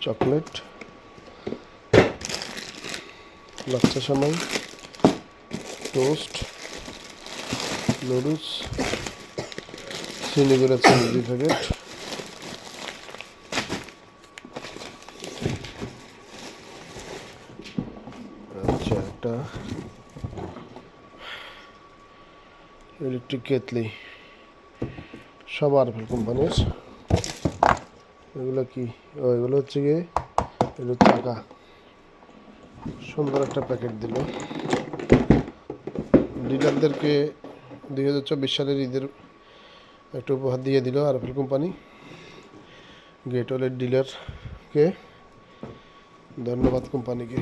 Chocolate বাচ্চা সামাই, toast, noodles গুঁড়া চিনি দুই প্যাকেট আচ্ছা একটা ইলেকট্রিক কেতলি সব আরফেল কোম্পানির এগুলো কি? ও, এগুলো হচ্ছে গিয়ে এগুলো চাকা সুন্দর একটা প্যাকেট দিল। ডিলারদেরকে দুই হাজার চব্বিশ সালের ঈদের একটা উপহার দিয়ে দিল আরফেল কোম্পানি। গেটওয়েলের ডিলারকে ধন্যবাদ কোম্পানিকে।